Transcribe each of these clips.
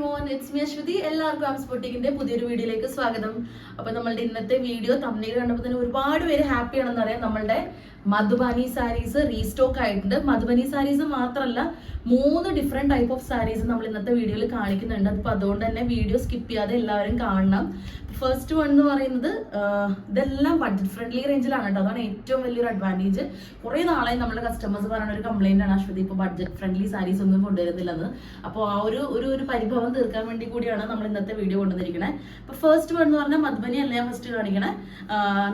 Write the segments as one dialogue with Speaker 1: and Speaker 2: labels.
Speaker 1: Everyone it's me Aswathy. എല്ലാവർക്കും arms ബൊട്ടിക്കിന്റെ പുതിയൊരു വീഡിയോയിലേക്ക് സ്വാഗതം. അപ്പൊ നമ്മളുടെ ഇന്നത്തെ വീഡിയോ തമ്മിൽ കണ്ടപ്പോൾ തന്നെ ഒരുപാട് പേര് ഹാപ്പിയാണെന്ന് അറിയാം നമ്മളുടെ മധുബാനി സാരീസ് റീസ്റ്റോക്ക് ആയിട്ടുണ്ട്. മധുബനി സാരീസ് മാത്രമല്ല മൂന്ന് ഡിഫറെന്റ് ടൈപ്പ് ഓഫ് സാരീസ് നമ്മൾ ഇന്നത്തെ വീഡിയോയിൽ കാണിക്കുന്നുണ്ട്. അപ്പൊ അതുകൊണ്ട് തന്നെ വീഡിയോ സ്കിപ്പ് ചെയ്യാതെ എല്ലാവരും കാണണം. ഫസ്റ്റ് വൺ എന്ന് പറയുന്നത് ഇതെല്ലാം ബഡ്ജറ്റ് ഫ്രണ്ട്ലി റേഞ്ചിലാണ് കേട്ടോ. അതാണ് ഏറ്റവും വലിയൊരു അഡ്വാന്റേജ് കുറേ നാളായി നമ്മുടെ കസ്റ്റമേഴ്സ് പറയുന്ന ഒരു കംപ്ലൈന്റ് ആണ് അശ്വതി ഇപ്പോൾ ബഡ്ജറ്റ് ഫ്രണ്ട്ലി സാരീസ് ഒന്നും കൊണ്ടുവരുന്നില്ലെന്ന്. അപ്പോൾ ആ ഒരു ഒരു ഒരു പരിഭവം തീർക്കാൻ വേണ്ടി കൂടിയാണ് നമ്മൾ ഇന്നത്തെ വീഡിയോ കൊണ്ടുവന്നിരിക്കുന്നത് അപ്പോൾ ഫസ്റ്റ് വൺ എന്ന് പറഞ്ഞാൽ മധുബനി അല്ല ഫസ്റ്റ് കാണിക്കണേ?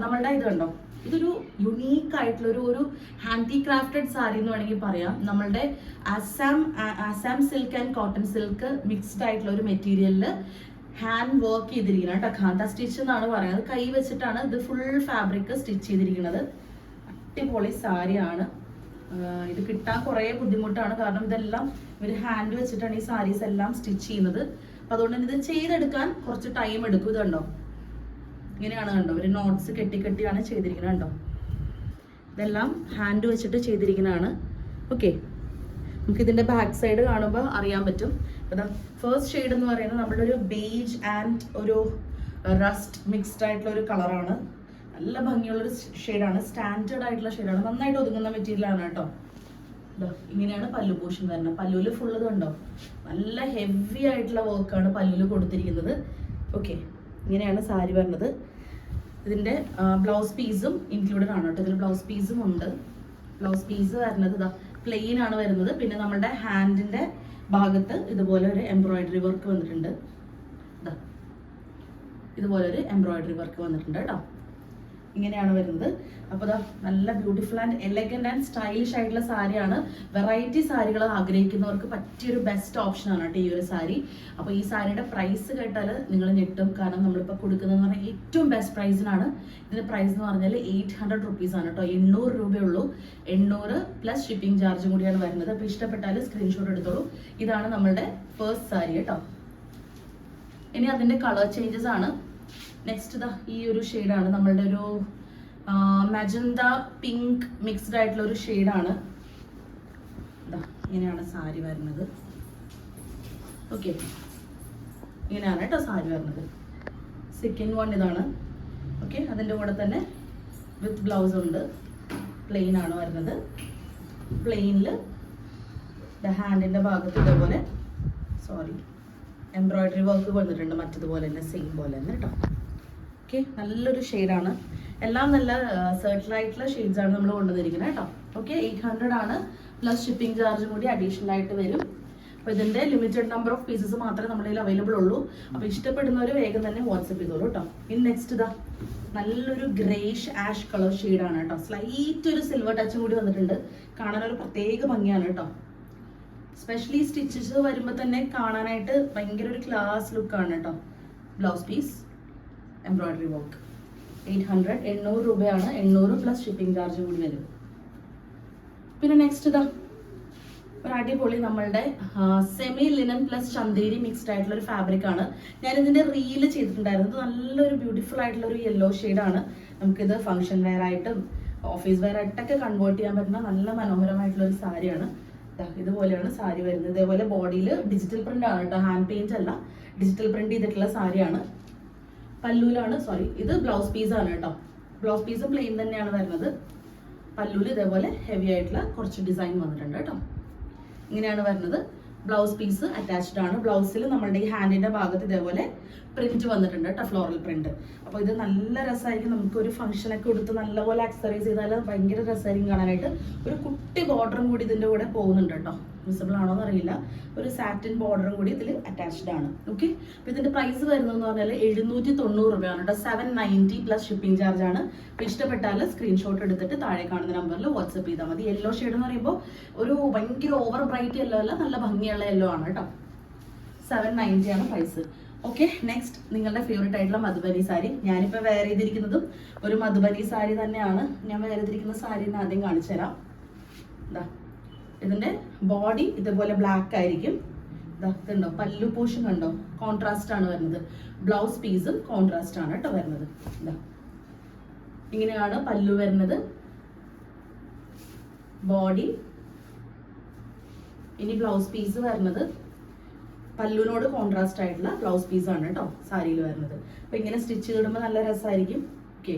Speaker 1: നമ്മളുടെ ഇത് കണ്ടോ ഇതൊരു യുണീക്ക് ആയിട്ടുള്ള ഒരു ഒരു ഹാൻഡിക്രാഫ്റ്റഡ് സാരി എന്ന് വേണമെങ്കിൽ പറയാം. നമ്മളുടെ Assam Assam silk and cotton silk mixed ആയിട്ടുള്ള ഒരു മെറ്റീരിയലിൽ ഹാൻഡ് വർക്ക് ചെയ്തിരിക്കുന്നത് കേട്ടോ. ഖാന്ത സ്റ്റിച്ച് എന്നാണ് പറയുന്നത്. കൈ വെച്ചിട്ടാണ് ഇത് ഫുൾ ഫാബ്രിക് സ്റ്റിച്ച് ചെയ്തിരിക്കുന്നത്. അടിപൊളി സാരിയാണ് ഇത് കിട്ടാൻ കുറേ ബുദ്ധിമുട്ടാണ്. കാരണം ഇതെല്ലാം ഇവർ ഹാൻഡ് വെച്ചിട്ടാണ് ഈ സാരീസ് എല്ലാം സ്റ്റിച്ച് ചെയ്യുന്നത്. അപ്പം അതുകൊണ്ട് ഇത് ചെയ്തെടുക്കാൻ കുറച്ച് ടൈം എടുക്കും. ഇത് കണ്ടോ? ഇങ്ങനെയാണ് കണ്ടോ. ഒരു നോട്ട്സ് കെട്ടി കെട്ടിയാണ് ചെയ്തിരിക്കുന്നത് കണ്ടോ. ഇതെല്ലാം ഹാൻഡ് വെച്ചിട്ട് ചെയ്തിരിക്കുന്നതാണ്. ഓക്കെ നമുക്ക് ഇതിന്റെ ബാക്ക് സൈഡ് കാണുമ്പോൾ അറിയാൻ പറ്റും. അതാ ഫസ്റ്റ് ഷെയ്ഡ് എന്ന് പറയുന്നത് നമ്മുടെ ഒരു ബേജ് ആൻഡ് ഒരു റസ്റ്റ് മിക്സ്ഡ് ആയിട്ടുള്ള ഒരു കളറാണ് നല്ല ഭംഗിയുള്ളൊരു ഷെയ്ഡാണ് സ്റ്റാൻഡേർഡ് ആയിട്ടുള്ള ഷെയ്ഡാണ് നന്നായിട്ട് ഒതുങ്ങുന്ന മെറ്റീരിയലാണ് കേട്ടോ. ഇങ്ങനെയാണ് പല്ലു പോഷൻ വരുന്നത്. പല്ലുവിൽ ഫുള്ള് കണ്ടോ. നല്ല ഹെവി ആയിട്ടുള്ള വർക്കാണ് പല്ലുവിൽ കൊടുത്തിരിക്കുന്നത്. ഓക്കെ ഇങ്ങനെയാണ് സാരി വരുന്നത്. ഇതിന്റെ ബ്ലൗസ് പീസും ഇൻക്ലൂഡഡ് ആണ് കേട്ടോ. ഇതിൽ ബ്ലൗസ് പീസും ഉണ്ട്. ബ്ലൗസ് പീസ് വരുന്നത് ഇതാ പ്ലെയിൻ ആണ് വരുന്നത്. പിന്നെ നമ്മുടെ ഹാൻഡിന്റെ ഭാഗത്ത് ഇതുപോലെ ഒരു എംബ്രോയിഡറി വർക്ക് വന്നിട്ടുണ്ട്. ഇതാ ഇതുപോലെ ഒരു എംബ്രോയിഡറി വർക്ക് വന്നിട്ടുണ്ട് കേട്ടോ. ഇങ്ങനെയാണ് വരുന്നത്. അപ്പോൾ ഇതാ നല്ല beautiful and elegant and stylish ആയിട്ടുള്ള സാരിയാണ്. വെറൈറ്റി സാരികൾ ആഗ്രഹിക്കുന്നവർക്ക് പറ്റിയൊരു ബെസ്റ്റ് ഓപ്ഷൻ ആണ് കേട്ടോ ഈ ഒരു സാരി. അപ്പോൾ ഈ സാരിയുടെ പ്രൈസ് കേട്ടാൽ നിങ്ങൾ ഞെട്ടും. കാരണം നമ്മളിപ്പോൾ കൊടുക്കുന്നതെന്ന് പറഞ്ഞാൽ ഏറ്റവും ബെസ്റ്റ് പ്രൈസിനാണ് ഇതിന്റെ പ്രൈസ് എന്ന് പറഞ്ഞാൽ എയ്റ്റ് ഹൺഡ്രഡ് റുപ്പീസ് ആണ് കേട്ടോ. എണ്ണൂറ് രൂപയുള്ളൂ. എണ്ണൂറ് പ്ലസ് ഷിപ്പിംഗ് ചാർജും കൂടിയാണ് വരുന്നത്. അപ്പോൾ ഇഷ്ടപ്പെട്ടാൽ സ്ക്രീൻഷോട്ട് എടുത്തോളൂ. ഇതാണ് നമ്മളുടെ ഫേസ്റ്റ് സാരി കേട്ടോ. ഇനി അതിന്റെ കളർ ചേഞ്ചസ് ആണ്. നെക്സ്റ്റ് ഇതാ ഈ ഒരു ഷെയ്ഡാണ് നമ്മളുടെ ഒരു മജന്ത പിങ്ക് മിക്സ്ഡ് ആയിട്ടുള്ള ഒരു ഷെയ്ഡാണ് ഇങ്ങനെയാണ് സാരി വരുന്നത്. ഓക്കെ ഇങ്ങനെയാണ് കേട്ടോ സാരി വരുന്നത്. സെക്കൻഡ് വൺ ഇതാണ്. ഓക്കെ അതിന്റെ കൂടെ തന്നെ വിത്ത് ബ്ലൗസ് ഉണ്ട്. പ്ലെയിൻ ആണ് വരുന്നത്. പ്ലെയിനിൽ ഹാൻഡിന്റെ ഭാഗത്ത് ഇതേപോലെ സോറി എംബ്രോയിഡറി വർക്ക് വന്നിട്ടുണ്ട്. മറ്റതുപോലെ തന്നെ സെയിം പോലെ തന്നെ കേട്ടോ. ഓക്കെ നല്ലൊരു ഷെയ്ഡാണ്. എല്ലാം നല്ല സെർട്ടിൽ ആയിട്ടുള്ള ആണ് നമ്മൾ കൊണ്ടുവന്നിരിക്കുന്നത് കേട്ടോ. ഓക്കെ എയ്റ്റ് ഹൺഡ്രഡ് ആണ്. പ്ലസ് ഷിപ്പിംഗ് ചാർജും കൂടി അഡീഷണൽ ആയിട്ട് വരും. അപ്പോൾ ഇതിന്റെ ലിമിറ്റഡ് നമ്പർ ഓഫ് പീസസ് മാത്രമേ നമ്മുടെ കയ്യിൽ അവൈലബിൾ ഉള്ളൂ. അപ്പോൾ ഇഷ്ടപ്പെടുന്നവർ വേഗം തന്നെ വാട്സപ്പ് ചെയ്തോളൂ കേട്ടോ. ഇനി നെക്സ്റ്റ് ഇതാ. നല്ലൊരു ഗ്രേഷ് ആഷ് കളർ ഷെയ്ഡാണ് കേട്ടോ. സ്ലൈറ്റ് ഒരു സിൽവർ ടച്ചും കൂടി വന്നിട്ടുണ്ട്. കാണാൻ ഒരു പ്രത്യേക ഭംഗിയാണ് കേട്ടോ. സ്പെഷ്യലി സ്റ്റിച്ചസ് വരുമ്പോൾ തന്നെ കാണാനായിട്ട് ഭയങ്കര ഒരു ക്ലാസ് ലുക്കാണ് കേട്ടോ. Blouse piece embroidery work eight hundred എണ്ണൂറ് രൂപയാണ് എണ്ണൂറ് പ്ലസ് ഷിപ്പിംഗ് ചാർജ് കൂടി വരും. പിന്നെ നെക്സ്റ്റ് ഇതാ ഒരു അടിപൊളി നമ്മളുടെ semi linen plus Chanderi mixed ആയിട്ടുള്ള ഒരു ഫാബ്രിക് ആണ്. ഞാൻ ഇതിന്റെ റീൽ ചെയ്തിട്ടുണ്ടായിരുന്നു നല്ലൊരു ബ്യൂട്ടിഫുൾ ആയിട്ടുള്ള ഒരു യെല്ലോ ആണ്. നമുക്കിത് ഫംഗ്ഷൻ വെയർ ആയിട്ടും ഓഫീസ് വെയർ ആയിട്ടൊക്കെ കൺവേർട്ട് ചെയ്യാൻ പറ്റുന്ന നല്ല മനോഹരമായിട്ടുള്ള ഒരു സാരിയാണ് ഇതുപോലെയാണ് സാരി വരുന്നത്. ഇതേപോലെ ബോഡിയിൽ ഡിജിറ്റൽ പ്രിന്റ് ആണ് കേട്ടോ ഹാൻഡ് പെയിന്റ് അല്ല. ഡിജിറ്റൽ പ്രിന്റ് ചെയ്തിട്ടുള്ള സാരിയാണ്. പല്ലൂലാണ് സോറി ഇത് ബ്ലൗസ് പീസ് ആണ് കേട്ടോ. ബ്ലൗസ് പീസ് പ്ലെയിൻ തന്നെയാണ് വരുന്നത്. പല്ലൂൽ ഇതേപോലെ ഹെവി ആയിട്ടുള്ള കുറച്ച് ഡിസൈൻ വന്നിട്ടുണ്ട് കേട്ടോ. ഇങ്ങനെയാണ് വരുന്നത്. ബ്ലൗസ് പീസ് അറ്റാച്ച്ഡ് ആണ്. ബ്ലൗസിൽ നമ്മളുടെ ഈ ഹാൻഡിന്റെ ഭാഗത്ത് ഇതേപോലെ പ്രിന്റ് വന്നിട്ടുണ്ട് കേട്ടോ ഫ്ലോറൽ പ്രിന്റ് അപ്പോൾ ഇത് നല്ല രസമായിരിക്കും. നമുക്ക് ഒരു ഫംഗ്ഷനൊക്കെ കൊടുത്ത് നല്ലപോലെ അക്സറൈസ് ചെയ്താൽ ഭയങ്കര രസമായിരിക്കും കാണാനായിട്ട്. ഒരു കുട്ടി ബോർഡറും കൂടി ഇതിന്റെ കൂടെ പോകുന്നുണ്ട് കേട്ടോ. വിസിബിൾ ആണോ എന്നറിയില്ല ഒരു സാറ്റിൻ ബോർഡറും കൂടി ഇതിൽ അറ്റാച്ച്ഡ് ആണ്. ഓക്കെ അപ്പോൾ ഇതിന്റെ പ്രൈസ് വരുന്നതെന്ന് പറഞ്ഞാൽ എഴുന്നൂറ്റി തൊണ്ണൂറ് രൂപയാണ് കേട്ടോ. Seven ninety plus shipping charge ആണ്. അപ്പോൾ ഇഷ്ടപ്പെട്ടാൽ സ്ക്രീൻഷോട്ട് എടുത്തിട്ട് താഴെ കാണുന്ന നമ്പറിൽ വാട്സ്ആപ്പ് ചെയ്താൽ മതി. യെല്ലോ ഷെയ്ഡ് എന്ന് പറയുമ്പോൾ ഒരു ഭയങ്കര ഓവർ ബ്രൈറ്റ് യെല്ലോ അല്ല നല്ല ഭംഗിയുള്ള യെല്ലോ ആണ് കേട്ടോ. സെവൻ നയന്റി ആണ് പ്രൈസ് ഓക്കെ നെക്സ്റ്റ് നിങ്ങളുടെ ഫേവറേറ്റ് ആയിട്ടുള്ള മധുബനി സാരി. ഞാനിപ്പോൾ വെയർ ചെയ്തിരിക്കുന്നതും ഒരു മധുബനി സാരി തന്നെയാണ്. ഞാൻ വെയർ ചെയ്തിരിക്കുന്ന സാരി ആദ്യം കാണിച്ചു തരാം ഇതാ ഇതിന്റെ ബോഡി ഇതുപോലെ ബ്ലാക്ക് ആയിരിക്കും. ഇതാ ഇതുണ്ടോ പല്ലു പോഷൻ കണ്ടോ? കോൺട്രാസ്റ്റ് ആണ് വരുന്നത്. ബ്ലൗസ് പീസും കോൺട്രാസ്റ്റ് ആണ് കേട്ടോ വരുന്നത്. ഇങ്ങനെയാണ് പല്ലു വരുന്നത്. ബോഡി ഇനി ബ്ലൗസ് പീസ് വരുന്നത്. പല്ലുവിനോട് കോൺട്രാസ്റ്റ് ആയിട്ടുള്ള ബ്ലൗസ് പീസ് ആണ് കേട്ടോ സാരിയിൽ വരുന്നത്. അപ്പൊ ഇങ്ങനെ സ്റ്റിച്ച് ഇടുമ്പോൾ നല്ല രസമായിരിക്കും ഓക്കെ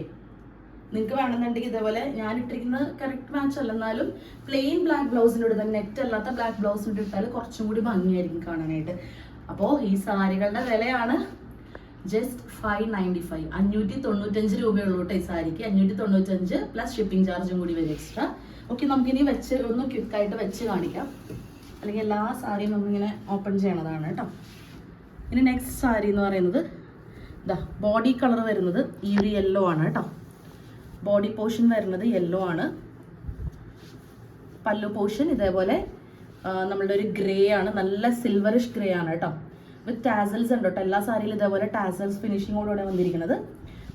Speaker 1: നിങ്ങൾക്ക് വേണമെന്നുണ്ടെങ്കിൽ ഇതേപോലെ ഞാൻ ഇട്ടിരിക്കുന്നത് കറക്റ്റ് മാച്ച് അല്ല. എന്നാലും പ്ലെയിൻ ബ്ലാക്ക് ബ്ലൗസിനോട് തന്നെ നെറ്റ് അല്ലാത്ത ബ്ലാക്ക് ബ്ലൗസിന്റെ ഇട്ടാൽ കുറച്ചും കൂടി ഭംഗിയായിരിക്കും കാണാനായിട്ട്. അപ്പോൾ ഈ സാരികളുടെ വിലയാണ് ജസ്റ്റ് ഫൈവ് നയന്റി ഫൈവ് അഞ്ഞൂറ്റി തൊണ്ണൂറ്റഞ്ച് രൂപയുള്ളൂ ഈ സാരിക്ക്. അഞ്ഞൂറ്റി തൊണ്ണൂറ്റഞ്ച് പ്ലസ് ഷിപ്പിംഗ് ചാർജും കൂടി വരും എക്സ്ട്രാ ഓക്കെ നമുക്കിനി വെച്ച് ഒന്ന് ക്വിക്കായിട്ട് വെച്ച് കാണിക്കാം. അല്ലെങ്കിൽ എല്ലാ സാരിയും നമ്മളിങ്ങനെ ഓപ്പൺ ചെയ്യണതാണ് കേട്ടോ. ഇനി നെക്സ്റ്റ് സാരി എന്ന് പറയുന്നത് ഇതാ ബോഡി കളർ വരുന്നത് ഈ ഒരു യെല്ലോ ആണ് കേട്ടോ. ബോഡി പോർഷൻ വരുന്നത് യെല്ലോ ആണ്. പല്ലു പോർഷൻ ഇതേപോലെ നമ്മളുടെ ഒരു ഗ്രേ ആണ്. നല്ല സിൽവറിഷ് ഗ്രേ ആണ് കേട്ടോ. വിത്ത് ടാസൽസ് ഉണ്ട് കേട്ടോ. എല്ലാ സാരിയിലും ഇതേപോലെ ടാസൽസ് ഫിനിഷിങ്ങോടുകൂടെ വന്നിരിക്കുന്നത്.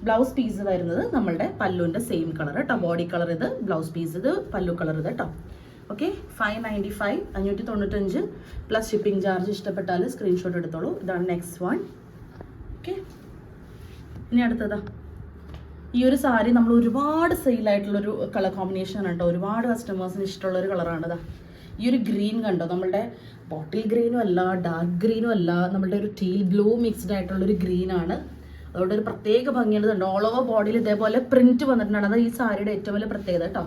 Speaker 1: ബ്ലൗസ് പീസ് വരുന്നത് നമ്മളുടെ പല്ലുവിന്റെ സെയിം കളർ കേട്ടോ. ബോഡി കളർ ഇത് ബ്ലൗസ് പീസ് ഇത് പല്ലു കളർ ഇത് കേട്ടോ. ഓക്കെ ഫൈവ് നയന്റി ഫൈവ് അഞ്ഞൂറ്റി തൊണ്ണൂറ്റഞ്ച്. പ്ലസ് ഷിപ്പിംഗ് ചാർജ് ഇഷ്ടപ്പെട്ടാൽ സ്ക്രീൻഷോട്ട് എടുത്തോളൂ. ഇതാണ് നെക്സ്റ്റ് വൺ ഓക്കെ ഇനി അടുത്തതാ. ഈ ഒരു സാരി നമ്മൾ ഒരുപാട് സെയിലായിട്ടുള്ളൊരു കളർ കോമ്പിനേഷൻ ആണ് കേട്ടോ. ഒരുപാട് കസ്റ്റമേഴ്സിന് ഇഷ്ടമുള്ള ഒരു കളറാണ് ഇതാ. ഈ ഒരു ഗ്രീൻ കണ്ടോ? നമ്മളുടെ ബോട്ടിൽ ഗ്രീനും അല്ല ഡാർക്ക് ഗ്രീനും അല്ല നമ്മളുടെ ഒരു ടീൽ ബ്ലൂ മിക്സ്ഡ് ആയിട്ടുള്ളൊരു ഗ്രീൻ ആണ്. അതുകൊണ്ട് ഒരു പ്രത്യേക ഭംഗിയുണ്ട് ഓൾ ഓവർ ബോഡിയിൽ ഇതേപോലെ പ്രിന്റ് വന്നിട്ടുണ്ട് അത് ഈ സാരിയുടെ ഏറ്റവും വലിയ പ്രത്യേകത കേട്ടോ.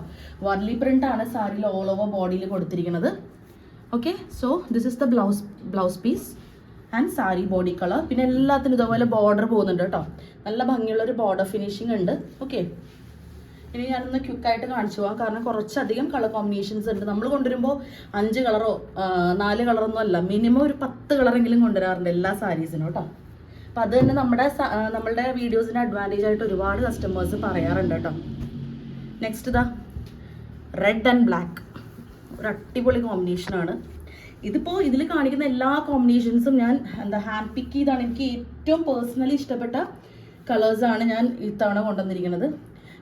Speaker 1: വർലി പ്രിന്റ് ആണ് സാരിയിൽ ഓൾ ഓവർ ബോഡിയിൽ കൊടുത്തിരിക്കുന്നത്. Okay so this is the blouse blouse piece and sari body colour പിന്നെ എല്ലാത്തിനും ഇതുപോലെ ബോർഡർ പോകുന്നുണ്ട് കേട്ടോ. നല്ല ഭംഗിയുള്ള ഒരു ബോർഡർ ഫിനിഷിംഗ് ഉണ്ട്. ഓക്കെ ഇനി ഞാനൊന്ന് ക്വിക്കായിട്ട് കാണിച്ചു പോകാം കാരണം കുറച്ചധികം കളർ കോമ്പിനേഷൻസ് ഉണ്ട്. നമ്മൾ കൊണ്ടുവരുമ്പോൾ അഞ്ച് കളറോ നാല് കളറൊന്നും അല്ല. മിനിമം ഒരു പത്ത് കളറെങ്കിലും കൊണ്ടുവരാറുണ്ട് എല്ലാ സാരീസിനും കേട്ടോ. അപ്പം അത് തന്നെ നമ്മുടെ നമ്മളുടെ വീഡിയോസിന് അഡ്വാന്റേജ് ആയിട്ട് ഒരുപാട് കസ്റ്റമേഴ്സ് പറയാറുണ്ട് കേട്ടോ. നെക്സ്റ്റ് ഇതാ റെഡ് ആൻഡ് ബ്ലാക്ക് ഒരു അടിപൊളി കോമ്പിനേഷനാണ് ഇതിപ്പോൾ ഇതിൽ കാണിക്കുന്ന എല്ലാ കോമ്പിനേഷൻസും ഞാൻ എന്താ ഹാൻഡ് പിക്ക് ചെയ്താണ്. എനിക്ക് ഏറ്റവും പേഴ്സണലി ഇഷ്ടപ്പെട്ട കളേഴ്സാണ് ഞാൻ ഇത്തവണ കൊണ്ടുവന്നിരിക്കുന്നത്.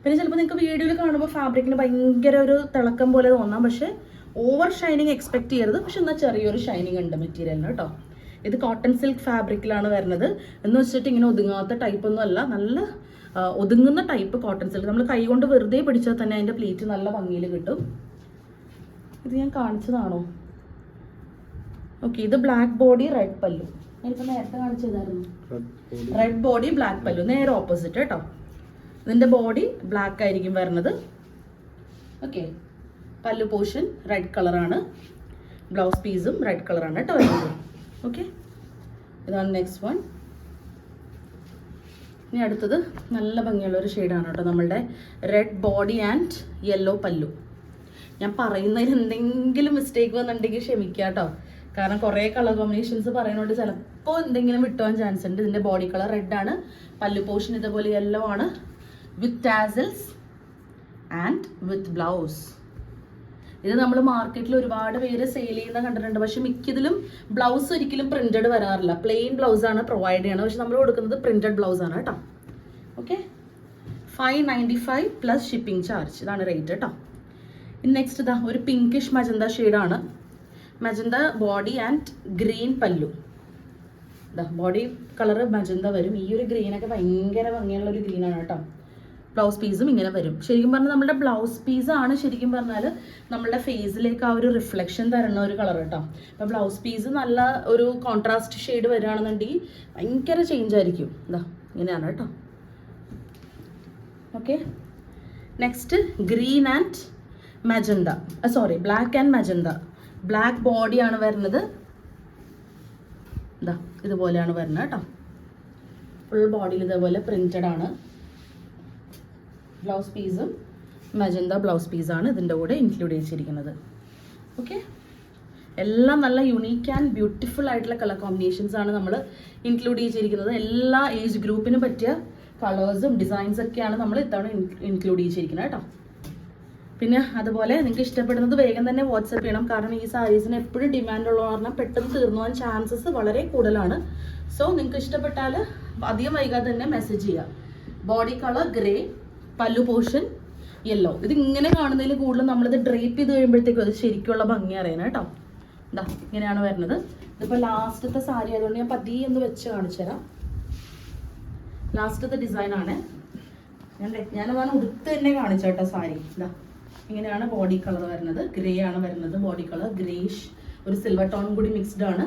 Speaker 1: പിന്നെ ചിലപ്പോൾ നിങ്ങൾക്ക് വീഡിയോയിൽ കാണുമ്പോൾ ഫാബ്രിക്കിന് ഭയങ്കര ഒരു തിളക്കം പോലെ തോന്നാം. പക്ഷേ ഓവർ ഷൈനിങ് എക്സ്പെക്ട് ചെയ്യരുത്. പക്ഷെ എന്നാൽ ചെറിയൊരു ഷൈനിങ് ഉണ്ട് മെറ്റീരിയലിന് കേട്ടോ. ഇത് കോട്ടൺ സിൽക്ക് ഫാബ്രിക്കിലാണ് വരുന്നത്. എന്ന് വെച്ചിട്ട് ഇങ്ങനെ ഒതുങ്ങാത്ത ടൈപ്പ് ഒന്നും അല്ല. നല്ല ഒതുങ്ങുന്ന ടൈപ്പ് കോട്ടൺ സിൽക്ക് നമ്മൾ കൈ കൊണ്ട് വെറുതെ പിടിച്ചാൽ തന്നെ അതിന്റെ പ്ലേറ്റ് നല്ല ഭംഗിയിൽ കിട്ടും. ഇത് ഞാൻ കാണിച്ചതാണോ? ഓക്കെ ഇത് ബ്ലാക്ക് ബോഡി റെഡ് പല്ലു. ഞാനിപ്പോൾ നേരത്തെ കാണിച്ചതായിരുന്നു. റെഡ് ബോഡി ബ്ലാക്ക് പല്ലു. നേരെ ഓപ്പോസിറ്റ് കേട്ടോ. ഇതിന്റെ ബോഡി ബ്ലാക്ക് ആയിരിക്കും വരുന്നത് ഓക്കെ പല്ലു പോർഷൻ റെഡ് കളറാണ് ബ്ലൗസ് പീസും റെഡ് കളറാണ് കേട്ടോ വരുന്നത്. ഓക്കെ ഇതാണ് നെക്സ്റ്റ് വൺ ഇനി അടുത്തത് നല്ല ഭംഗിയുള്ള ഒരു ഷെയ്ഡാണ് കേട്ടോ നമ്മളുടെ റെഡ് ബോഡി ആൻഡ് യെല്ലോ പല്ലു. ഞാൻ പറയുന്നതിൽ എന്തെങ്കിലും മിസ്റ്റേക്ക് വന്നിട്ടുണ്ടെങ്കിൽ ക്ഷമിക്കുക കേട്ടോ. കാരണം കുറേ കളർ കോമ്പിനേഷൻസ് പറയുന്നതുകൊണ്ട് ചിലപ്പോൾ എന്തെങ്കിലും വിട്ടുവാൻ ചാൻസ് ഉണ്ട്. ഇതിന്റെ ബോഡി കളർ റെഡ് ആണ്. പല്ലു പോർഷൻ ഇതേപോലെ യെല്ലോ ആണ്. With tassels and with blouse ഇത് നമ്മൾ മാർക്കറ്റിൽ ഒരുപാട് പേര് സെയിൽ ചെയ്യുന്ന കണ്ടിട്ടുണ്ട്. പക്ഷെ മിക്കതിലും ബ്ലൗസ് ഒരിക്കലും പ്രിന്റഡ് വരാറില്ല. പ്ലെയിൻ ബ്ലൗസ് ആണ് പ്രൊവൈഡ് ചെയ്യണത്. പക്ഷെ നമ്മൾ കൊടുക്കുന്നത് പ്രിന്റഡ് ബ്ലൗസ് ആണ് കേട്ടോ. Okay five ninety five plus shipping charge ഇതാണ് റേറ്റ് കേട്ടോ. നെക്സ്റ്റ് ഇതാ ഒരു പിങ്കിഷ് മജന്ത ഷെയ്ഡാണ് magenta body and green pallu. Body colour magenta വരും. ഈ ഒരു ഗ്രീനൊക്കെ ഭയങ്കര ഭംഗിയുള്ള ഒരു ഗ്രീനാണ് കേട്ടോ. ബ്ലൗസ് പീസും ഇങ്ങനെ വരും. ശരിക്കും പറഞ്ഞാൽ നമ്മുടെ ബ്ലൗസ് പീസ് ആണ് ശരിക്കും പറഞ്ഞാൽ നമ്മുടെ ഫേസിലേക്ക് ആ ഒരു റിഫ്ലക്ഷൻ തരുന്ന ഒരു കളർ കേട്ടോ. അപ്പോൾ ബ്ലൗസ് പീസ് നല്ല ഒരു കോൺട്രാസ്റ്റ് ഷെയ്ഡ് വരികയാണെന്നുണ്ടെങ്കിൽ ഭയങ്കര ചേഞ്ച് ആയിരിക്കും. ഇതാ ഇങ്ങനെയാണ് കേട്ടോ. Okay next green and magenta sorry black and magenta black ബോഡിയാണ് വരുന്നത്. ഇതാ ഇതുപോലെയാണ് വരുന്നത് കേട്ടോ. ഫുൾ ബോഡിയിൽ ഇതേപോലെ പ്രിന്റഡ് ആണ്. ബ്ലൗസ് പീസും മജന്ത ബ്ലൗസ് പീസാണ് ഇതിന്റെ കൂടെ ഇൻക്ലൂഡ് ചെയ്തിരിക്കുന്നത്. ഓക്കെ എല്ലാം നല്ല യുണീക്ക് ആൻഡ് ബ്യൂട്ടിഫുൾ ആയിട്ടുള്ള കളർ കോമ്പിനേഷൻസ് ആണ് നമ്മൾ ഇൻക്ലൂഡ് ചെയ്തിരിക്കുന്നത്. എല്ലാ ഏജ് ഗ്രൂപ്പിനും പറ്റിയ കളേഴ്സും ഡിസൈൻസ് ഒക്കെയാണ് നമ്മൾ ഇത്തവണ ഇൻക്ലൂഡ് ചെയ്തിരിക്കുന്നത് കേട്ടോ. പിന്നെ അതുപോലെ നിങ്ങൾക്ക് ഇഷ്ടപ്പെടുന്നത് വേഗം തന്നെ വാട്സപ്പ് ചെയ്യണം. കാരണം ഈ സാരീസിന് എപ്പോഴും ഡിമാൻഡ് ഉള്ള കാരണം പെട്ടെന്ന് തീർന്നു പോകാൻ ചാൻസസ് വളരെ കൂടുതലാണ്. സോ നിങ്ങൾക്ക് ഇഷ്ടപ്പെട്ടാൽ അധികം വൈകാതെ തന്നെ മെസ്സേജ് ചെയ്യുക. Body colour grey pallu portion yellow ഇത് ഇങ്ങനെ കാണുന്നതിൽ കൂടുതലും നമ്മളിത് ഡ്രേപ്പ് ചെയ്ത് കഴിയുമ്പോഴത്തേക്കും അത് ശരിക്കുള്ള ഭംഗി അറിയണം കേട്ടോ. ഇതാ ഇങ്ങനെയാണ് വരുന്നത്. ഇതിപ്പോൾ ലാസ്റ്റത്തെ സാരി ആയതുകൊണ്ട് ഞാൻ പതി ഒന്ന് വെച്ച് കാണിച്ചു തരാം. ലാസ്റ്റത്തെ ഡിസൈൻ ആണ്. ഞാൻ ഞാനതാണ് ഉടുത്ത് തന്നെ കാണിച്ചു കേട്ടോ സാരി ഇതാ ഇങ്ങനെയാണ് ബോഡി കളർ വരുന്നത്. ഗ്രേ ആണ് വരുന്നത് ബോഡി കളർ ഗ്രേഷ് ഒരു സിൽവർ ടോൺ കൂടി മിക്സ്ഡ് ആണ്.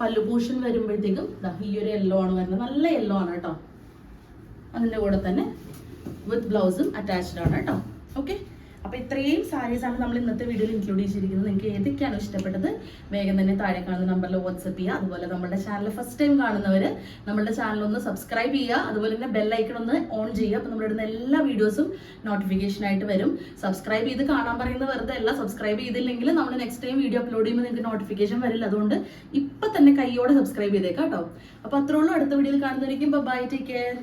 Speaker 1: പല്ലു പോർഷൻ വരുമ്പോഴത്തേക്കും ഈ ഒരു യെല്ലോ ആണ് വരുന്നത്. നല്ല യെല്ലോ ആണ് കേട്ടോ. അതിന്റെ കൂടെ തന്നെ വിത്ത് ബ്ലൗസും അറ്റാച്ച്ഡ് ആണ് കേട്ടോ. ഓക്കെ അപ്പൊ ഇത്രയും ആണ് നമ്മൾ ഇന്നത്തെ വീഡിയോയിൽ ഇൻക്ലൂഡ് ചെയ്തിരിക്കുന്നത്. നിങ്ങൾക്ക് ഏതൊക്കെയാണ് ഇഷ്ടപ്പെട്ടത് വേഗം തന്നെ താഴെ കാണുന്ന നമ്പറിൽ വാട്സപ്പ് ചെയ്യുക. അതുപോലെ നമ്മുടെ ചാനൽ ഫസ്റ്റ് ടൈം കാണുന്നവർ നമ്മുടെ ചാനൽ ഒന്ന് സബ്സ്ക്രൈബ് ചെയ്യുക. അതുപോലെ തന്നെ ബെല്ലൈക്കൺ ഒന്ന് ഓൺ ചെയ്യുക. അപ്പോൾ നമ്മുടെ ഇടുന്ന എല്ലാ വീഡിയോസും നോട്ടിഫിക്കേഷൻ ആയിട്ട് വരും. സബ്സ്ക്രൈബ് ചെയ്ത് കാണാൻ പറയുന്നത് വെറുതെ അല്ല. സബ്സ്ക്രൈബ് ചെയ്തില്ലെങ്കിൽ നമ്മൾ നെക്സ്റ്റ് ടൈം വീഡിയോ അപ്ലോഡ് ചെയ്യുമ്പോൾ നിങ്ങൾക്ക് നോട്ടിഫിക്കേഷൻ വരില്ല. അതുകൊണ്ട് ഇപ്പൊ തന്നെ കൈയോടെ സബ്സ്ക്രൈബ് ചെയ്തേക്കാം കേട്ടോ. അപ്പൊ അത്രേ ഉള്ളൂ അടുത്ത വീഡിയോയിൽ കാണുന്നതായിരിക്കും ബൈ ടേക്ക് കെയർ